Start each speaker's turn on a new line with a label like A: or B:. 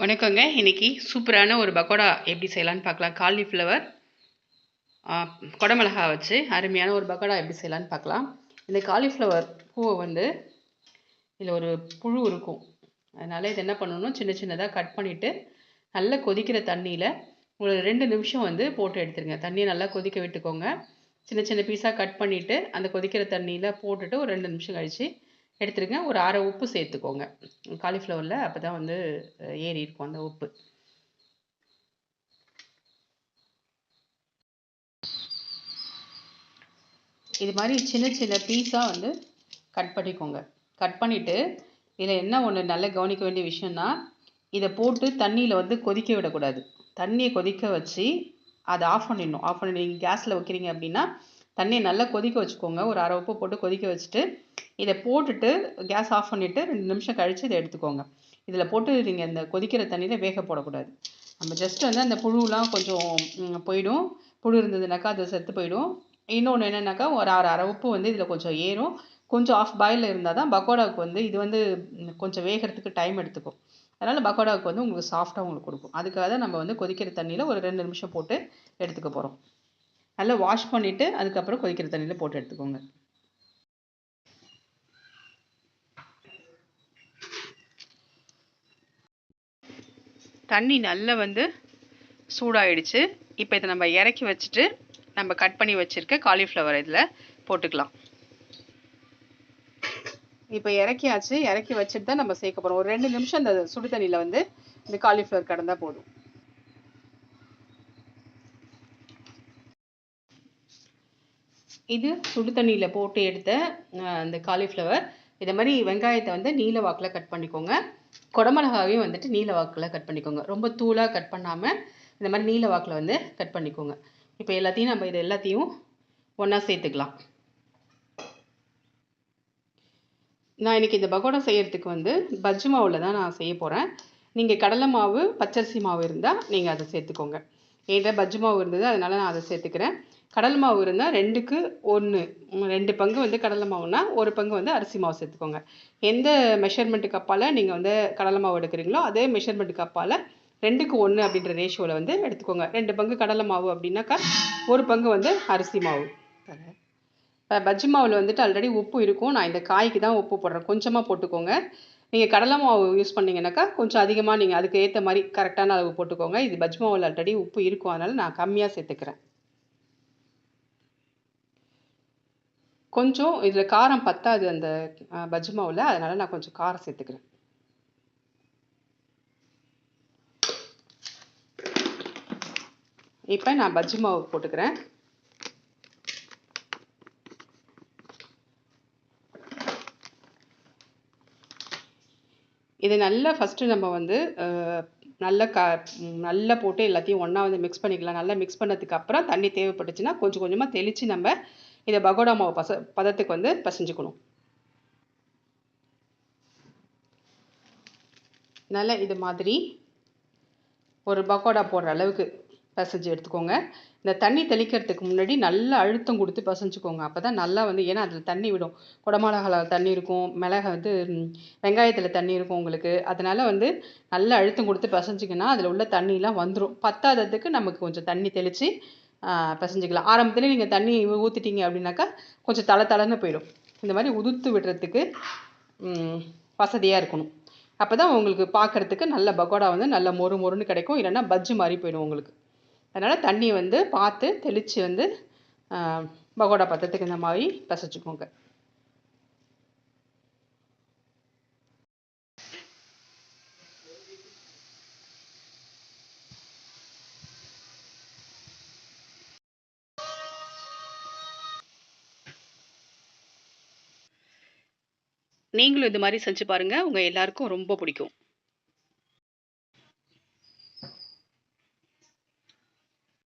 A: வணக்கங்க. இன்றைக்கி சூப்பரான ஒரு பக்கோடா எப்படி செய்யலான்னு பார்க்கலாம். காலிஃப்ளவர் குடமிளகா வச்சு அருமையான ஒரு பக்கோடா எப்படி செய்யலான்னு பார்க்கலாம். இந்த காலிஃப்ளவர் பூவை வந்து இதில் ஒரு புழு இருக்கும். அதனால் இது என்ன பண்ணணும்? சின்ன சின்னதாக கட் பண்ணிவிட்டு நல்லா கொதிக்கிற தண்ணியில் ஒரு ரெண்டு நிமிஷம் வந்து போட்டு எடுத்துருங்க. தண்ணியை நல்லா கொதிக்க விட்டுக்கோங்க. சின்ன சின்ன பீஸாக கட் பண்ணிவிட்டு அந்த கொதிக்கிற தண்ணியில் போட்டுட்டு ஒரு ரெண்டு நிமிஷம் கழித்து எடுத்துருங்க. ஒரு அரை உப்பு சேர்த்துக்கோங்க. காலிஃப்ளவரில் அப்போ தான் வந்து ஏறி இருக்கும் அந்த உப்பு. இது மாதிரி சின்ன சின்ன பீஸாக வந்து கட் பண்ணிக்கோங்க. கட் பண்ணிவிட்டு இதில் என்ன ஒன்று நல்லா கவனிக்க வேண்டிய விஷயம்னா இதை போட்டு தண்ணியில் வந்து கொதிக்க விடக்கூடாது. தண்ணியை கொதிக்க வச்சு அதை ஆஃப் பண்ணிடணும். ஆஃப் பண்ணி நீங்கள் கேஸில் வைக்கிறீங்க அப்படின்னா தண்ணியை நல்லா கொதிக்க வச்சுக்கோங்க. ஒரு அரை உப்பு போட்டு கொதிக்க வச்சுட்டு இதை போட்டுட்டு கேஸ் ஆஃப் பண்ணிவிட்டு ரெண்டு நிமிஷம் கழித்து இதை எடுத்துக்கோங்க. இதில் போட்டு நீங்கள் இந்த கொதிக்கிற தண்ணியில் வேக போடக்கூடாது. நம்ம ஜஸ்ட் வந்து அந்த புழுலாம் கொஞ்சம் போயிடும். புழு இருந்ததுனாக்கா அது செத்து போயிடும். இன்னொன்று என்னென்னாக்கா ஒரு அரை அரை உப்பு வந்து இதில் கொஞ்சம் ஏறும். கொஞ்சம் ஆஃப் பாயில் இருந்தால் தான் பக்கோடாவுக்கு வந்து இது வந்து கொஞ்சம் வேகிறதுக்கு டைம் எடுத்துக்கும். அதனால் பக்கோடாவுக்கு வந்து உங்களுக்கு சாஃப்டாக உங்களுக்கு கொடுக்கும். அதுக்காக தான் நம்ம வந்து கொதிக்கிற தண்ணியில் ஒரு ரெண்டு நிமிஷம் போட்டு எடுத்துக்க போகிறோம் நல்லா வாஷ் பண்ணிவிட்டு அதுக்கப்புறம் கொதிக்கிற தண்ணியில் போட்டு எடுத்துக்கோங்க. தண்ணி நல்லா வந்து சூடாயிடுச்சு. இப்போ இதை நம்ம இறக்கி வச்சுட்டு நம்ம கட் பண்ணி வச்சுருக்க காலிஃப்ளவர் இதில் போட்டுக்கலாம். இப்போ இறக்கியாச்சு. இறக்கி வச்சுட்டு தான் நம்ம சேர்க்க போகிறோம் ஒரு ரெண்டு நிமிஷம் அந்த சுடு தண்ணியில் வந்து இந்த காலிஃப்ளவர் கடந்தால் போதும். இது சுடு தண்ணியில் போட்டு எடுத்த அந்த காலிஃப்ளவர் இதை மாதிரி வெங்காயத்தை வந்து நீல வாக்கில் கட் பண்ணிக்கோங்க. குடமிளகாவையும் வந்துட்டு நீல வாக்கில் கட் பண்ணிக்கோங்க. ரொம்ப தூளாக கட் பண்ணாமல் இந்த மாதிரி நீல வாக்கில் வந்து கட் பண்ணிக்கோங்க. இப்போ எல்லாத்தையும் நம்ம இது எல்லாத்தையும் ஒன்றா சேர்த்துக்கலாம். நான் இன்றைக்கி இந்த பகோடா செய்கிறதுக்கு வந்து பஜ்ஜு மாவில் தான் நான் செய்ய போகிறேன் நீங்கள் கடலை மாவு பச்சரிசி மாவு இருந்தால் நீங்கள் அதை சேர்த்துக்கோங்க. என்கிட்ட பஜ்ஜு மாவு இருந்தது அதனால் நான் அதை சேர்த்துக்கிறேன். கடலை மாவு இருந்தால் ரெண்டுக்கு ஒன்று ரெண்டு பங்கு வந்து கடலை மாவுனா ஒரு பங்கு வந்து அரிசி மாவு சேர்த்துக்கோங்க. எந்த மெஷர்மெண்ட்டு கப்பால் நீங்கள் வந்து கடலை மாவு எடுக்கிறீங்களோ அதே மெஷர்மெண்ட் கப்பால் ரெண்டுக்கு ஒன்று அப்படின்ற ரேஷியோவில் வந்து எடுத்துக்கோங்க. ரெண்டு பங்கு கடலை மாவு அப்படின்னாக்கா ஒரு பங்கு வந்து அரிசி மாவு. இப்போ பஜ்ஜி மாவில் வந்துட்டு ஆல்ரெடி உப்பு இருக்கும். நான் இந்த காய்க்கு தான் உப்பு போடுறேன். கொஞ்சமாக போட்டுக்கோங்க. நீங்கள் கடலை மாவு யூஸ் பண்ணிங்கனாக்கா கொஞ்சம் அதிகமாக நீங்கள் அதுக்கு ஏற்ற மாதிரி கரெக்டான அளவு போட்டுக்கோங்க. இது பஜ்ஜி மாவில் ஆல்ரெடி உப்பு இருக்கும். அதனால் நான் கம்மியாக சேர்த்துக்கிறேன். கொஞ்சம் இதில் காரம் பத்தாது அந்த பஜ்ஜி மாவில். அதனால் நான் கொஞ்சம் காரம் சேர்த்துக்கிறேன். இப்போ நான் பஜ்ஜி மாவு போட்டுக்கிறேன். இதை நல்லா ஃபஸ்ட்டு நம்ம வந்து நல்லா க நல்லா போட்டு எல்லாத்தையும் ஒன்றா வந்து மிக்ஸ் பண்ணிக்கலாம். நல்லா மிக்ஸ் பண்ணதுக்கு அப்புறம் தண்ணி தேவைப்பட்டுச்சுன்னா கொஞ்சம் கொஞ்சமாக தெளித்து நம்ம இதை பகோடா மாவு பச பதத்துக்கு வந்து பசைஞ்சுக்கணும். நல்லா இது மாதிரி ஒரு பக்கோடா போடுற அளவுக்கு பசைஞ்சு எடுத்துக்கோங்க. இந்த தண்ணி தெளிக்கிறதுக்கு முன்னாடி நல்லா அழுத்தம் கொடுத்து பசைஞ்சுக்கோங்க. அப்போ தான் நல்லா வந்து ஏன்னா அதில் தண்ணி விடும். குடமிளகால தண்ணி இருக்கும் மிளகா வந்து வெங்காயத்தில் தண்ணி இருக்கும் உங்களுக்கு. அதனால் வந்து நல்லா அழுத்தம் கொடுத்து பசைஞ்சிங்கன்னா அதில் உள்ள தண்ணியெலாம் வந்துடும் பத்தாததுக்கு நமக்கு கொஞ்சம் தண்ணி தெளித்து பிசைஞ்சிக்கலாம். ஆரம்பத்தில் நீங்கள் தண்ணி ஊற்றிட்டீங்க அப்படின்னாக்கா கொஞ்சம் தலை தலைன்னு போயிடும். இந்த மாதிரி உதுத்து விடுறதுக்கு வசதியாக இருக்கணும். அப்போ தான் உங்களுக்கு பார்க்குறதுக்கு நல்ல பகோடா வந்து நல்ல மொறு மொறுன்னு கிடைக்கும். இல்லைன்னா பஜ்ஜு மாதிரி போயிடும் உங்களுக்கு. அதனால் தண்ணியை வந்து பார்த்து தெளித்து வந்து பகோடா பத்திரத்துக்கு இந்த மாதிரி பிசைச்சிக்கோங்க நீங்களும் இது மாதிரி செஞ்சு பாருங்கள் உங்கள் எல்லாருக்கும் ரொம்ப பிடிக்கும்.